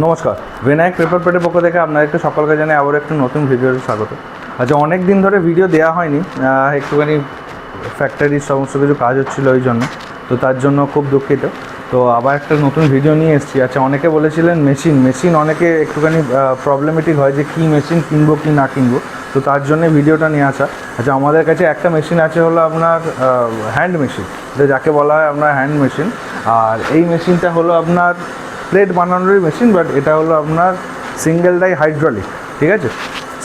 নমস্কার। বিনায়ক পেপার প্লেটের পক্ষ থেকে আপনাদেরকে সকলকে জানাই আবার একটু নতুন ভিডিওতে স্বাগত। আচ্ছা অনেক দিন ধরে ভিডিও দেওয়া হয়নি। একটুখানি ফ্যাক্টরির সমস্ত কিছু কাজ হচ্ছিল ওই জন্য। তো তার জন্য খুব দুঃখিত। তো আবার একটা নতুন ভিডিও নিয়ে এসেছি। আচ্ছা অনেকে বলেছিলেন মেশিন মেশিন অনেকে একটুখানি প্রবলেমেটিক হয় যে কী মেশিন কিনবো, কি না কিনবো। তো তার জন্য ভিডিওটা নিয়ে আসা। আচ্ছা আমাদের কাছে একটা মেশিন আছে হলো আপনার হ্যান্ড মেশিন যাকে বলা হয় আপনার হ্যান্ড মেশিন আর এই মেশিনটা হলো আপনার প্লেট বানানোরই মেশিন বাট এটা হলো আপনার সিঙ্গেল ডাই হাইড্রোলিক ঠিক আছে?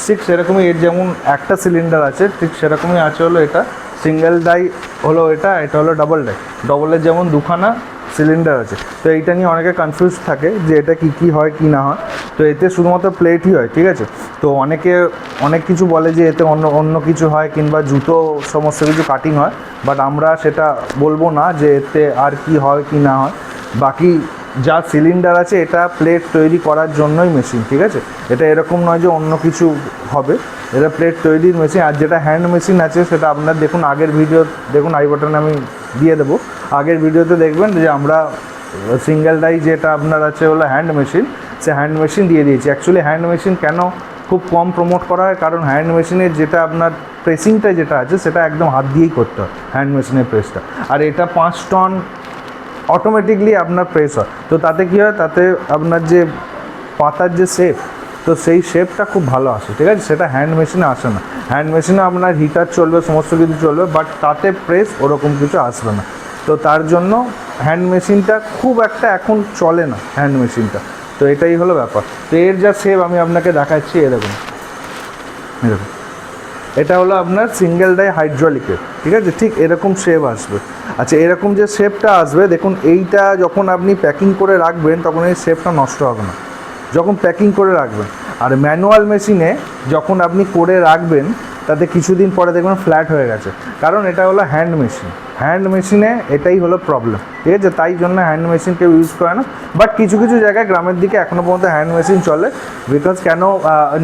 ঠিক সেরকমই এর যেমন একটা সিলিন্ডার আছে, ঠিক সেরকমই আছে হলো এটা সিঙ্গেল ডাই হলো এটা এটা হলো ডাবল ডাই ডবলের যেমন দুখানা সিলিন্ডার আছে। তো এইটা নিয়ে অনেকে কনফিউজ থাকে যে এটা কি কি হয়, কি না হয়। তো এতে শুধুমাত্র প্লেটই হয়, ঠিক আছে? তো অনেকে, অনেক কিছু বলে যে এতে অন্য অন্য কিছু হয় কিংবা জুতো সমস্ত কিছু কাটিং হয় বাট আমরা সেটা বলব না যে এতে আর কি হয়, কি না হয়। বাকি যা সিলিন্ডার আছে, এটা প্লেট তৈরি করার জন্যই মেশিন ঠিক আছে? এটা এরকম নয় যে অন্য কিছু হবে। এটা প্লেট তৈরির মেশিন আর যেটা হ্যান্ড মেশিন আছে, সেটা আপনার দেখুন, আগের ভিডিও দেখুন আই বাটন আমি দিয়ে দেবো। আগের ভিডিওতে দেখবেন যে আমরা সিঙ্গেল ডাই যেটা আপনার আছে, হলো হ্যান্ড মেশিন সে হ্যান্ড মেশিন দিয়ে দিয়েছি। অ্যাকচুয়ালি হ্যান্ড মেশিন কেন খুব কম প্রমোট করা হয়? কারণ হ্যান্ড মেশিনের যেটা আপনার প্রেসিংটা যেটা আছে, সেটা একদম হাত দিয়েই করতে হয় হ্যান্ড মেশিনের প্রেসটা আর এটা পাঁচ টন অটোমেটিকলি আপনার প্রেস হয়। তো তাতে কী হয়? তাতে আপনার যে পাতার যে শেপ তো সেই শেপটা খুব ভালো আসে, ঠিক আছে? সেটা হ্যান্ড মেশিনে আসে না। হ্যান্ড মেশিনে আপনার হিটার চলবে, সমস্ত কিছু চলবে বাট তাতে প্রেস ওরকম কিছু আসবে না। তো তার জন্য হ্যান্ড মেশিনটা খুব একটা এখন চলে না হ্যান্ড মেশিনটা তো এটাই হলো ব্যাপার। তো এর যা শেপ আমি আপনাকে দেখাচ্ছি এরকম এরকম এটা হলো আপনার সিঙ্গেল ডাই হাইড্রোলিকের ঠিক আছে? ঠিক এরকম শেপ আসবে। আচ্ছা এরকম যে শেপটা আসবে, দেখুন, এইটা যখন আপনি প্যাকিং করে রাখবেন, তখন এই শেপটা নষ্ট হবে না। যখন প্যাকিং করে রাখবেন। আর ম্যানুয়াল মেশিনে যখন আপনি করে রাখবেন, তাতে কিছুদিন পরে দেখবেন ফ্ল্যাট হয়ে গেছে। কারণ এটা হলো হ্যান্ড মেশিন হ্যান্ড মেশিনে এটাই হলো প্রবলেম ঠিক আছে? তাই জন্য হ্যান্ড মেশিন কেউ ইউজ করে না। বাট কিছু কিছু জায়গায় গ্রামের দিকে এখনও পর্যন্ত হ্যান্ড মেশিন চলে। বিকজ কেন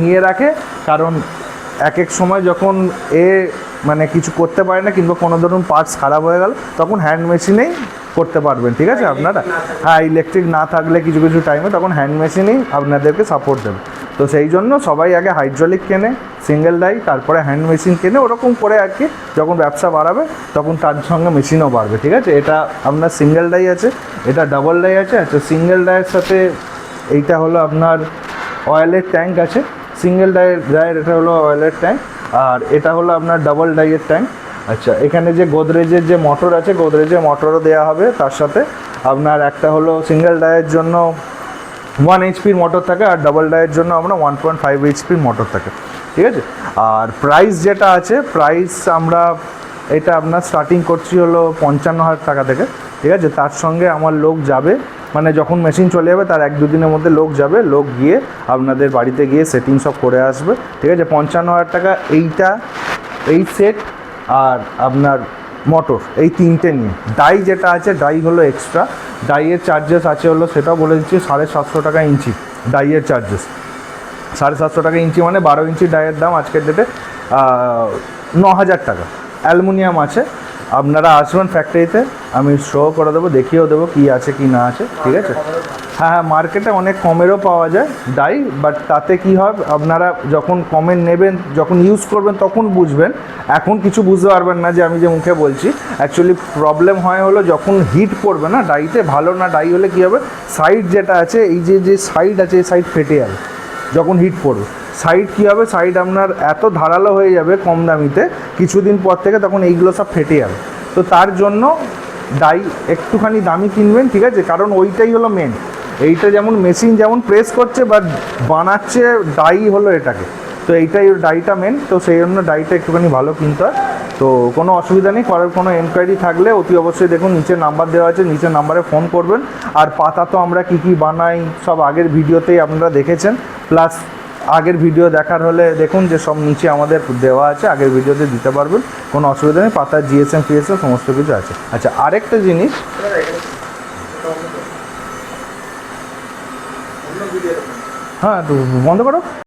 নিয়ে রাখে? কারণ এক এক সময় যখন এ মানে কিছু করতে পারে না কিংবা কোনো ধরুন পার্টস খারাপ হয়ে গেল তখন হ্যান্ড মেশিনেই করতে পারবেন ঠিক আছে আপনারা? হ্যাঁ ইলেকট্রিক না থাকলে কিছু কিছু টাইমে তখন হ্যান্ড মেশিনেই আপনাদেরকে সাপোর্ট দেবে। তো সেই জন্য সবাই আগে হাইড্রোলিক কেনে সিঙ্গেল ডাই তারপরে হ্যান্ড মেশিন কেনে ওরকম করে আর কি যখন ব্যবসা বাড়াবে তখন তার সঙ্গে মেশিনও বাড়বে ঠিক আছে? এটা আপনার সিঙ্গেল ডাই আছে এটা ডাবল ডাই আছে আচ্ছা সিঙ্গেল ডাইয়ের সাথে এইটা হলো আপনার অয়েলের ট্যাঙ্ক আছে সিঙ্গেল ডাইয়ের ডাইয়ের এটা হলো অয়েলের ট্যাঙ্ক আর এটা হলো আপনার ডাবল ডাইয়ের ট্যাঙ্ক আচ্ছা এখানে যে গোদরেজের যে মোটর আছে, গোদরেজের মোটরও দেওয়া হবে তার সাথে। আপনার একটা হলো সিঙ্গেল ডাইয়ের জন্য ওয়ান এইচপির মোটর থাকে, আর ডাবল ডাইয়ের জন্য আমরা ওয়ান পয়েন্ট ফাইভ এইচপির মোটর থাকে। ঠিক আছে? আর প্রাইস যেটা আছে প্রাইস আমরা এটা আপনার স্টার্টিং করছি হলো পঞ্চান্ন হাজার টাকা থেকে। ঠিক আছে? তার সঙ্গে আমার লোক যাবে মানে যখন মেশিন চলে যাবে, তার এক দুদিনের মধ্যে লোক যাবে, লোক গিয়ে আপনাদের বাড়িতে গিয়ে সেটিং সব করে আসবে। ঠিক আছে? পঞ্চান্ন হাজার টাকা এইটা, এই সেট আর আপনার মোটর এই তিনটে নিয়ে। ডাই যেটা আছে ডাই হলো এক্সট্রা ডাইয়ের চার্জেস আছে হলো, সেটাও বলে দিচ্ছি, সাড়ে সাতশো টাকা ইঞ্চি। ডাইয়ের চার্জেস সাড়ে সাতশো টাকা ইঞ্চি মানে বারো ইঞ্চি ডাইয়ের দাম আজকের ডেটে ন হাজার টাকা। অ্যালুমিনিয়াম আছে। আপনারা আসবেন ফ্যাক্টরিতে আমি শো করে দেবো, দেখিয়েও দেবো কী আছে, কি না আছে, ঠিক আছে? হ্যাঁ হ্যাঁ মার্কেটে অনেক কমেরও পাওয়া যায় ডাই বাট তাতে কি হয়, আপনারা যখন কমের নেবেন, যখন ইউজ করবেন, তখন বুঝবেন। এখন কিছু বুঝতে পারবেন না যে আমি যে মুখে বলছি। অ্যাকচুয়ালি প্রবলেম হয় হলো যখন হিট পড়বে না ডাইতে ভালো না ডাই হলে কী হবে? সাইড যেটা আছে, এই যে যে সাইড আছে, এই সাইড ফেটে যাবে, যখন হিট পড়বে। সাইড কী হবে? সাইড আপনার এত ধারালো হয়ে যাবে কম দামিতে, কিছুদিন পর থেকে তখন এইগুলো সব ফেটে যাবে। তো তার জন্য ডাই একটুখানি দামি কিনবেন, ঠিক আছে? কারণ ওইটাই হলো মেন এইটা যেমন মেশিন যেমন প্রেস করছে বাট বানাচ্ছে ডাই হলো এটাকে। তো এইটাই ডাইটা মেন তো সেই জন্য ডাইটা একটুখানি ভালো কিনতে হয়। তো কোনো অসুবিধা নেই, করার কোনো এনকোয়ারি থাকলে অতি অবশ্যই দেখুন, নিচে নাম্বার দেওয়া আছে, নিচে নাম্বারে ফোন করবেন। আর পাতা তো আমরা কী কী বানাই, সব আগের ভিডিওতেই আপনারা দেখেছেন। প্লাস আগের ভিডিও দেখার হলে দেখুন যে সব নিচে আমাদের দেওয়া আছে, আগের ভিডিওতে দিতে পারবেন, কোনো অসুবিধা নেই পাতা জিএসএম ফিএসএম সমস্ত কিছু আছে। আচ্ছা আরেকটা জিনিস হ্যাঁ তো বন্ধ করো।